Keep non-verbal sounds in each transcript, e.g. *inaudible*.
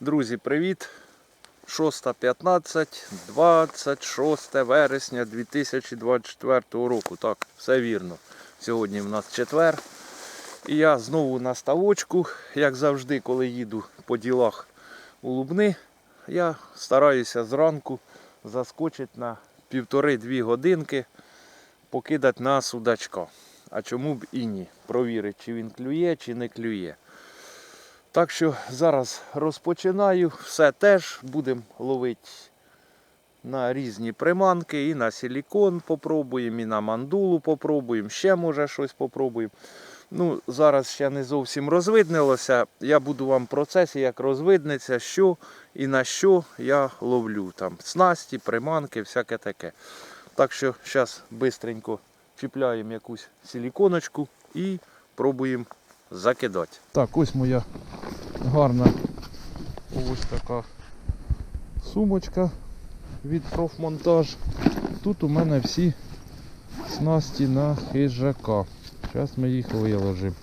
Друзі, привіт! 6.15, 26 вересня 2024 року. Так, все вірно. Сьогодні в нас четвер. І я знову на ставочку, як завжди, коли їду по ділах у Лубни, я стараюся зранку заскочити на півтори-дві годинки, покидати на судачка. А чому б і ні? Провірити, чи він клює, чи не клює. Так що зараз розпочинаю. Все теж будемо ловити на різні приманки, і на силікон попробуємо, і на мандулу попробуємо, ще може щось попробуємо. Ну, зараз ще не зовсім розвиднилося. Я буду вам в процесі, як розвиднеться, що і на що я ловлю. Там снасті, приманки, всяке таке. Так що зараз швидко чіпляємо якусь силіконочку і пробуємо закидати. Так, ось моя гарна ось така сумочка від профмонтаж. Тут у мене всі снасті на хижака. Зараз ми їх виложимо.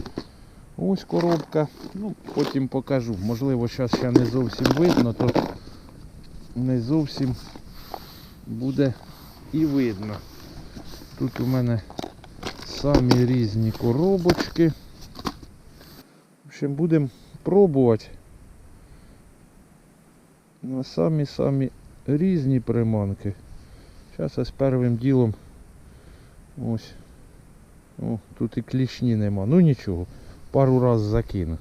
Ось коробка. Ну, потім покажу. Можливо, зараз ще не зовсім видно, то не зовсім буде і видно. Тут у мене самі різні коробочки. Общем, будемо пробувати на самі-самі різні приманки. Зараз ось першим ділом ось. О, тут і клішні нема. Ну нічого, пару раз закину.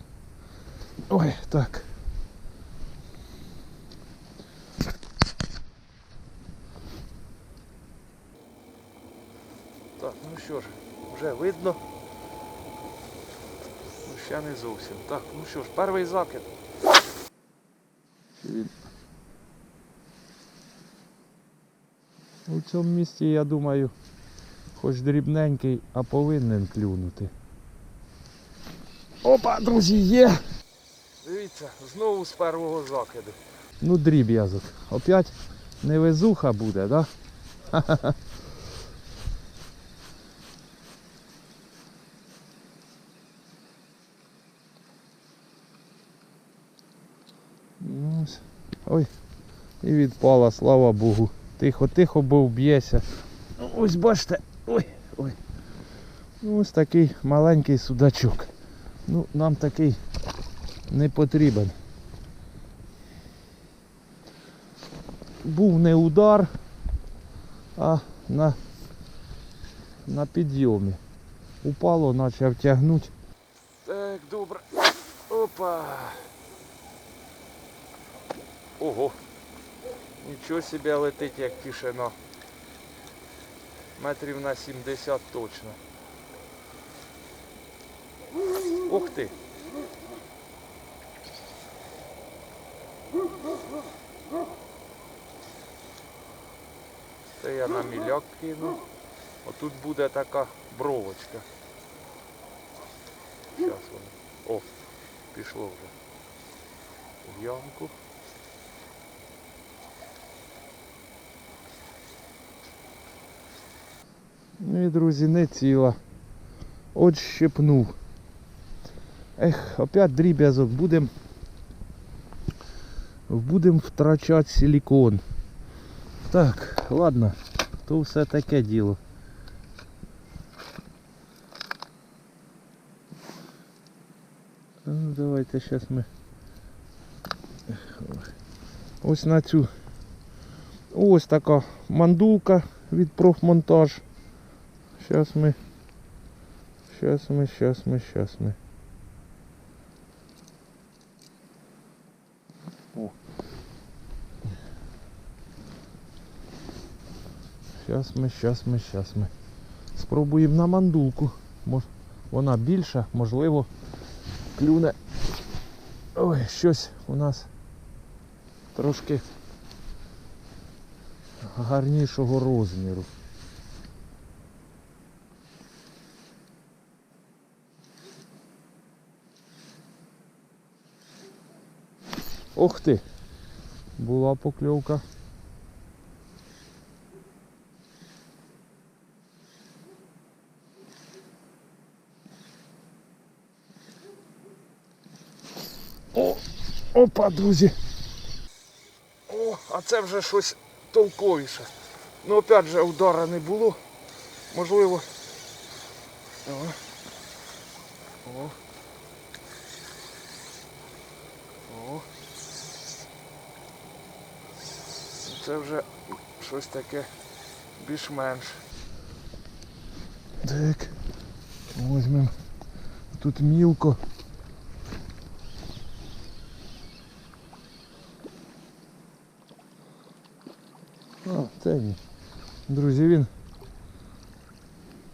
Ой, так. Так, ну що ж, вже видно. Ще не зовсім. Так, ну що ж, перший закид. У цьому місці, я думаю, хоч дрібненький, а повинен клюнути. Опа, друзі, є! Дивіться, знову з першого закиду. Ну, дріб'язок. Опять невезуха буде, так? Да? Ну, ось. Ой, і відпала, слава Богу. Тихо, тихо, бо вб'єся. Ось бачите. Ой, ой. Ну, ось такий маленький судачок. Ну, нам такий не потрібен. Був не удар, а на, на підйомі. Упало, почав тягнути. Так, добре. Опа. Ого. Нічого себе летить як тишина. Метрів на 70 точно. Ух ти. Це я на міляк кину. Отут буде така бровочка. Зараз воно. О, пішло вже. В ямку. Ну і друзі, не ціла. От щепнув. Ех, опять дріб'язок. Будем будем втрачати силікон. Так, ладно, то все таке діло. Ну, давайте зараз ми ось на цю ось така мандулка від профмонтаж. Сейчас мы, сейчас мы, сейчас мы, сейчас мы. О. Сейчас ми, сейчас ми, сейчас ми. Спробуємо на мандулку. Мож, вона більша, можливо, клюне. Ой, щось у нас трошки гарнішого розміру. Ох ти! Була покльовка. О! Опа, друзі. О, а це вже щось толковіше. Ну опять же удара не було. Можливо. О. О. Це вже щось таке більш-менш. Так. Возьмемо. Тут мілко. А, це ні. Друзі, він.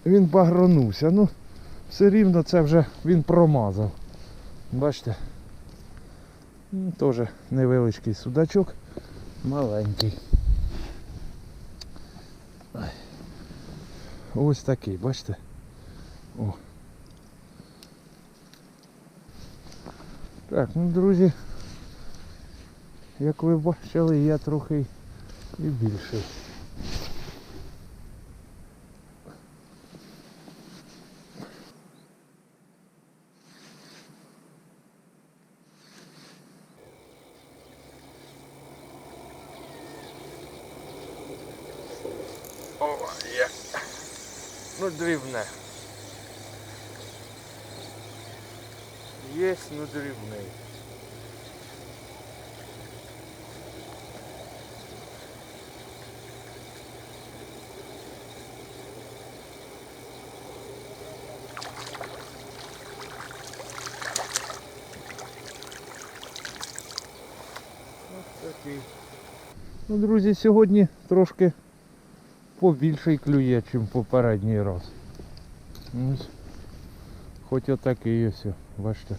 Він багронувся. Ну, все рівно це вже він промазав. Бачите? Теж невеличкий судачок, маленький. Ось такий, бачите? О. Так, ну друзі, як ви бачили, я трохи і більший. Є. Ну, дрібне. Є, ну дрібний. Ну, друзі, сьогодні трошки побільший клює, ніж попередній раз. Ось. Хоч отакий ось, бачите.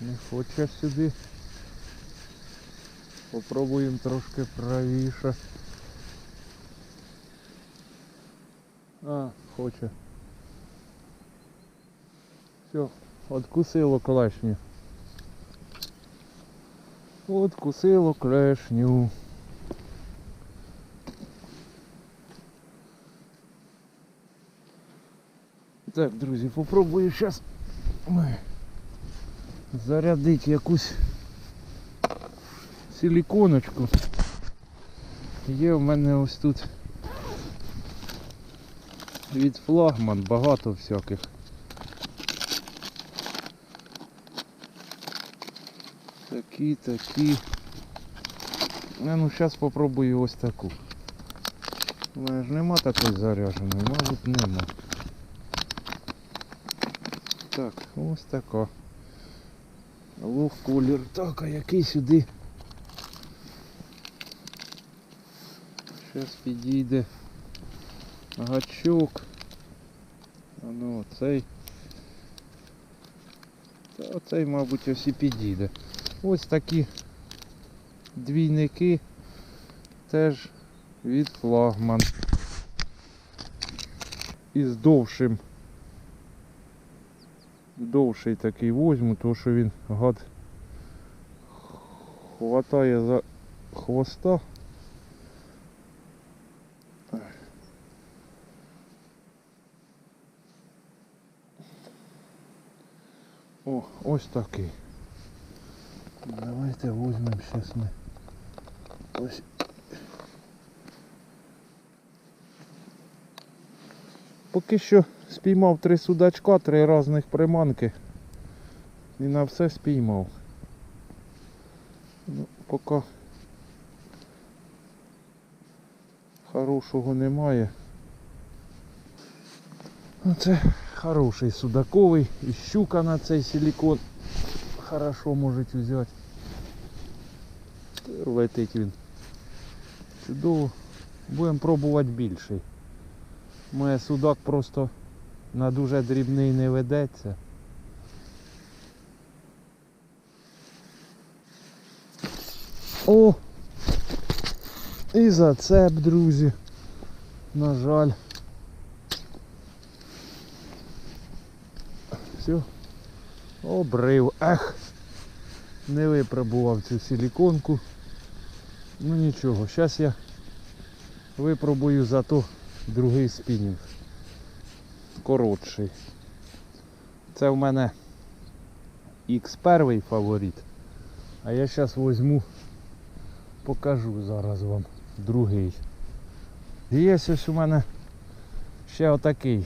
Не хоче сюди. Попробуємо трошки правіше. А, хоче. Все, откусило клешню. Откусило клешню. Так, друзі, попробую зараз зарядити якусь силіконочку. Є в мене ось тут від флагман багато всяких. Такі, такі. Я ну зараз попробую ось таку. У мене ж нема такої зарядженої, мабуть нема. Так, ось така. Луг колір. Так, а який сюди? Зараз підійде гачок. А ну оцей. Та оцей, мабуть, ось і підійде. Ось такі двійники теж від флагман. Із довшим. Довший такий возьму, тому що він гад хватає за хвоста. О, ось такий. Давайте візьмемо зараз ми. Ось. Поки що спіймав три судачка, три різних приманки. І на все спіймав. Ну, поки хорошого немає. Ну, Це хороший судаковий і щука на цей силікон хорошо можуть взяти. Летить він. Чудово. Будемо пробувати більший. Моє судак просто на дуже дрібний не ведеться. О! І зацеп, друзі. На жаль. Все. Обрив. Ех. Не випробував цю силіконку. Ну нічого, зараз я випробую зато другий спінінг. Коротший. Це в мене X1 фаворит. А я зараз візьму, покажу зараз вам другий. Є ось у мене ще отакий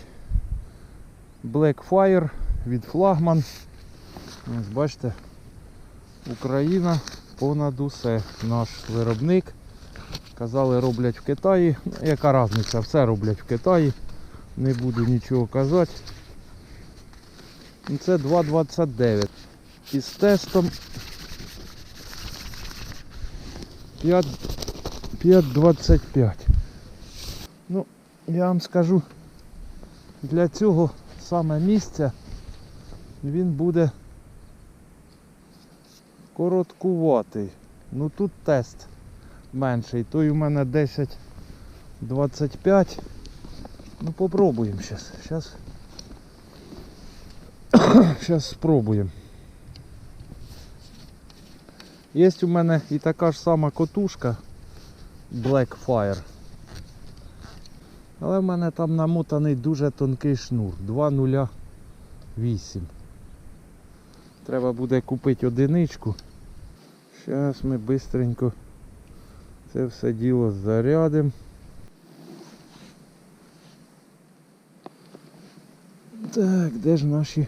Blackfire від флагман. Ось бачите, Україна понад усе. Наш виробник. Казали, роблять в Китаї. Яка різниця, все роблять в Китаї. Не буду нічого казати. Це 2,29. Із тестом 5 5,25. Ну, я вам скажу, для цього саме місця він буде короткуватий. Ну тут тест менший. Той у мене 10,25. Ну попробуємо зараз. Зараз. Зараз спробуємо. Є у мене і така ж сама котушка Blackfire. Але в мене там намотаний дуже тонкий шнур 2,08. Треба буде купити одиничку. Зараз ми швидко це все діло зарядимо. Так, де ж наші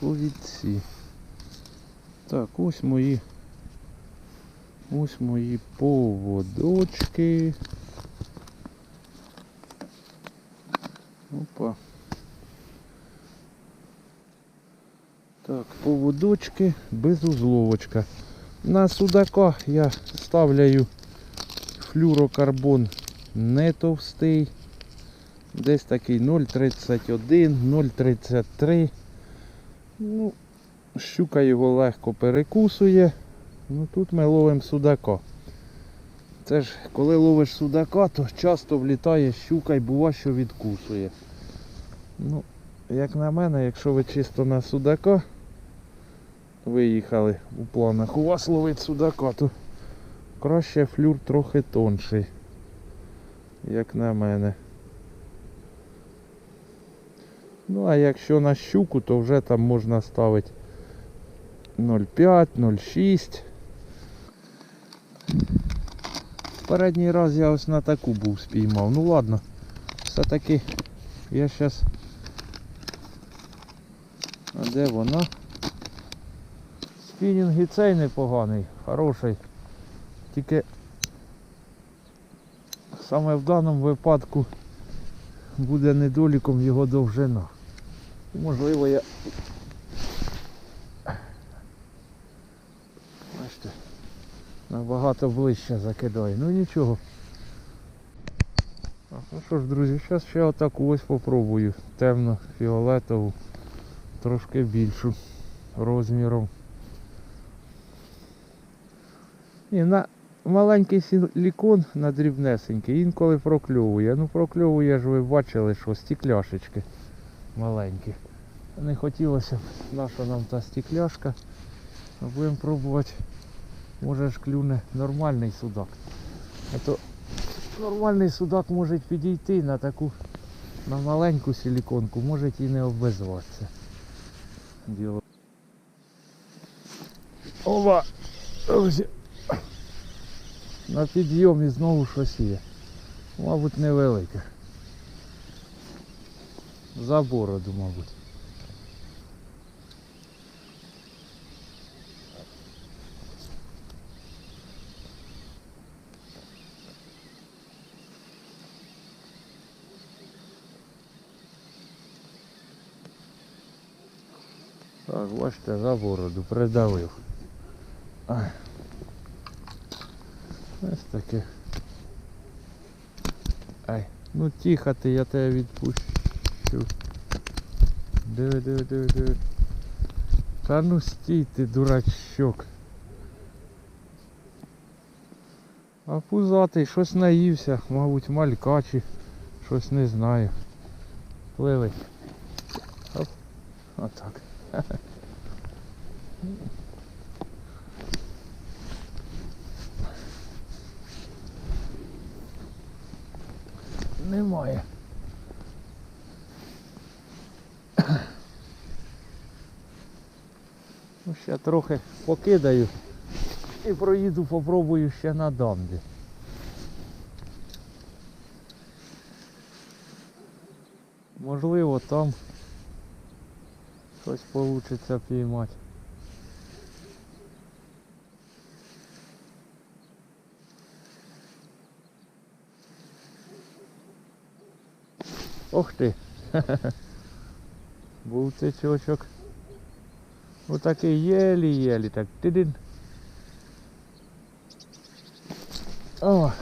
повідці? Так, ось мої. Ось мої поводочки. Опа. Так, поводочки без узловочка. На судака я ставляю флюрокарбон не товстий. Десь такий 0,31, 0,33. Ну, щука його легко перекусує. Ну тут ми ловимо судака. Це ж коли ловиш судака, то часто влітає щука і бува, що відкусує. Ну, як на мене, якщо ви чисто на судака виїхали у планах, у вас ловить судака, то краще флюр трохи тонший. Як на мене. Ну а якщо на щуку, то вже там можна ставити 0,5, 0,6. Передній раз я ось на таку був спіймав. Ну ладно, все-таки я зараз... А де вона? Спінінг і цей непоганий, хороший. Тільки саме в даному випадку буде недоліком його довжина. Можливо я... Бачите, набагато ближче закидаю. Ну нічого. Так, ну що ж, друзі, зараз ще отаку ось попробую. Темно-фіолетову, трошки більшу розміром. І на маленький силікон на дрібнесенький, інколи прокльовує. Ну прокльовує ж ви бачили, що стекляшечки маленькі. Не хотілося б, наша нам та стекляшка. Будемо пробувати, може ж клюне нормальний судак. А то нормальний судак може підійти на таку на маленьку силіконку, може і не обвезуватися. Діло. Ова! На підйомі знову щось є. Мабуть, невелике. За бороду, мабуть. Так, бачите, за бороду придавив. Ось таке. Ай, ну тихо ти, я тебе відпущу. Диви, диви, диви, диви. Та ну стій ти, дурачок. А пузатий щось наївся, мабуть, малька чи щось не знаю. Пливи. Оп. Отак. *laughs* немає. Ну, ще трохи покидаю і проїду, попробую ще на дамбі. Можливо, там щось вийде піймати. Ох ти. *laughs* Був течочок. Отакий єлі-єлі так. Тидин. О.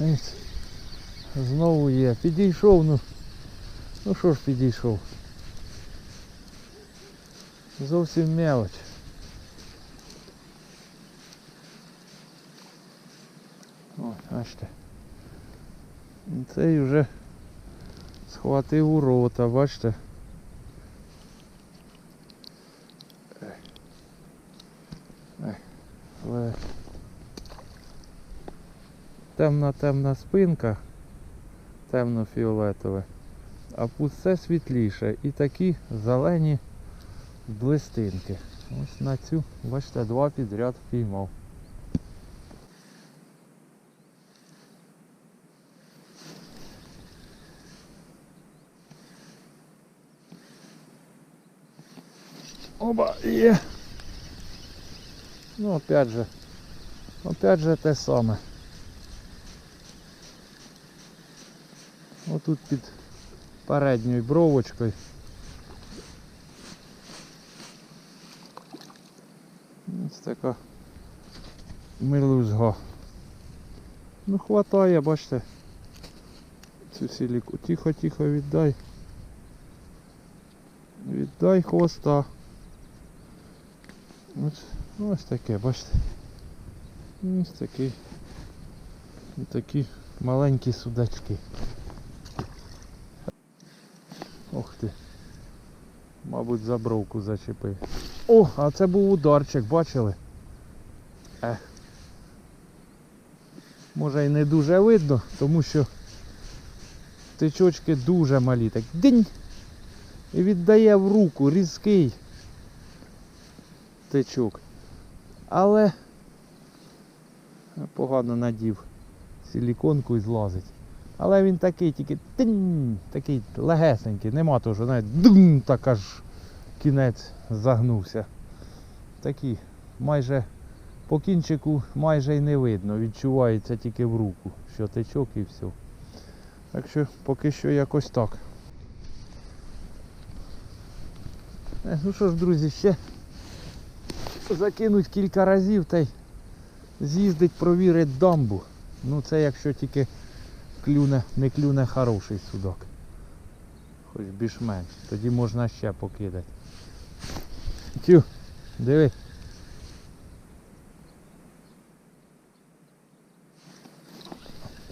Знову є. Підійшов, ну. Ну що ж підійшов? Зовсім мелоч. О, бачите. Цей вже схватив у рота, бачите. Але темна темна спинка, темно-фіолетове, а пусте світліше і такі зелені блистинки. Ось на цю, бачите, два підряд впіймав. Є. Ну, опять же, опять же те саме. Отут під передньою бровочкою. Ось така милузга. Ну хватає, бачите. Цю сіліку. Тихо, тихо віддай. Віддай хвоста. Ось, ось таке, бачите. Ось такі. Ось такі маленькі судачки. Ох ти. Мабуть, за бровку зачепив. О, а це був ударчик, бачили? Ех. Може і не дуже видно, тому що тичочки дуже малі. Так динь! І віддає в руку різкий тичок. Але погано надів силіконку і злазить. Але він такий тільки тинь, такий легесенький, нема того, що навіть дум, так аж кінець загнувся. Такий майже по кінчику майже й не видно, відчувається тільки в руку, що течок і все. Так що поки що якось так. Е, Ну що ж, друзі, ще закинуть кілька разів та й з'їздить провірить дамбу. Ну це якщо тільки клюне, не клюне хороший судок. Хоч більш-менш. Тоді можна ще покидати. Тю, диви.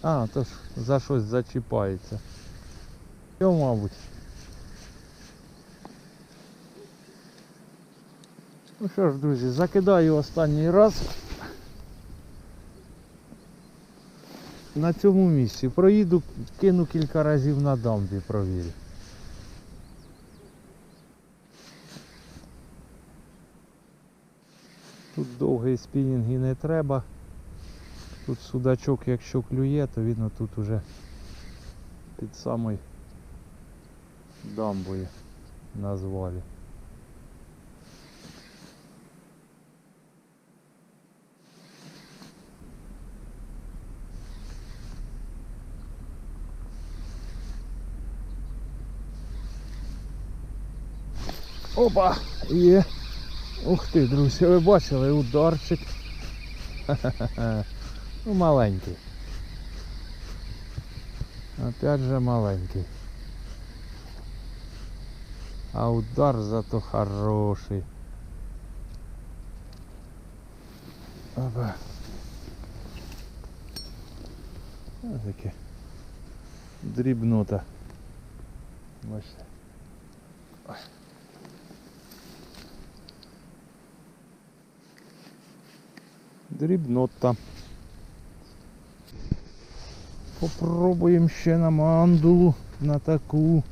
А, то ж за щось зачіпається. Йо, мабуть. Ну що ж, друзі, закидаю останній раз. На цьому місці. Проїду, кину кілька разів на дамбі, провірю. Тут довгий спінінг і не треба. Тут судачок, якщо клює, то видно тут уже під самою дамбою на звалі. Опа! Є! Ух ти, друзі, ви бачили ударчик. Ха-ха-ха. *laughs* Ну маленький. Опять же маленький. А удар зато хороший. Опа. Ось таке. Дрібнота. Бачите. Дрібнота. Попробуємо ще на мандулу на таку.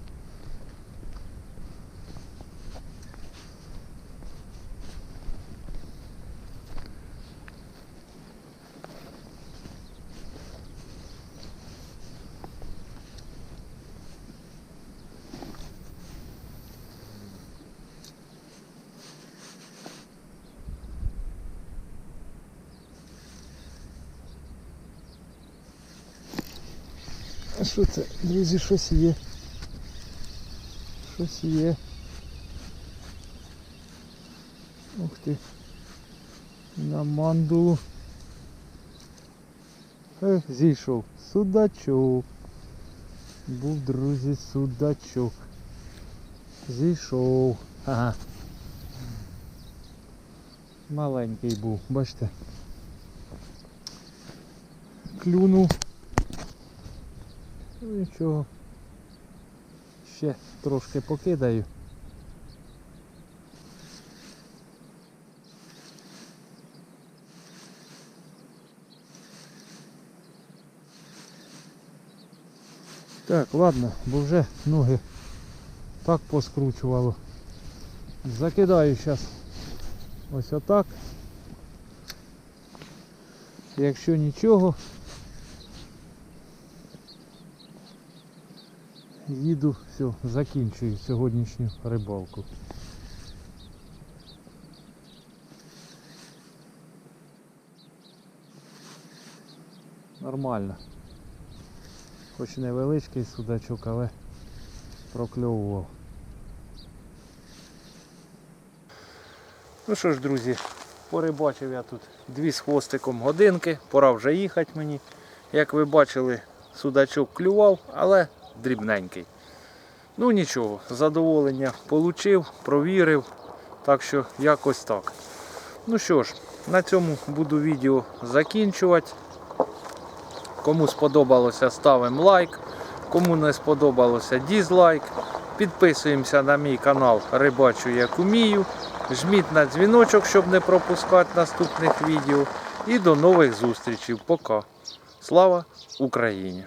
А що це, друзі, щось є? Щось є. Ух ти. На мандулу. Ех, зійшов. Судачок. Був, друзі, судачок. Зійшов. Ага. Маленький був, бачите. Клюнув. Ну нічого. Ще трошки покидаю. Так, ладно, бо вже ноги так поскручувало. Закидаю зараз ось отак. Якщо нічого, їду, все, закінчую сьогоднішню рибалку. Нормально. Хоч невеличкий судачок, але прокльовував. Ну що ж, друзі, порибачив я тут дві з хвостиком годинки, пора вже їхати мені. Як ви бачили, судачок клював, але дрібненький. Ну нічого, задоволення получив, провірив. Так що якось так. Ну що ж, на цьому буду відео закінчувати. Кому сподобалося, ставимо лайк. Кому не сподобалося, дізлайк. Підписуємося на мій канал Рибачу як умію. Жміть на дзвіночок, щоб не пропускати наступних відео. І до нових зустрічей. Пока. Слава Україні!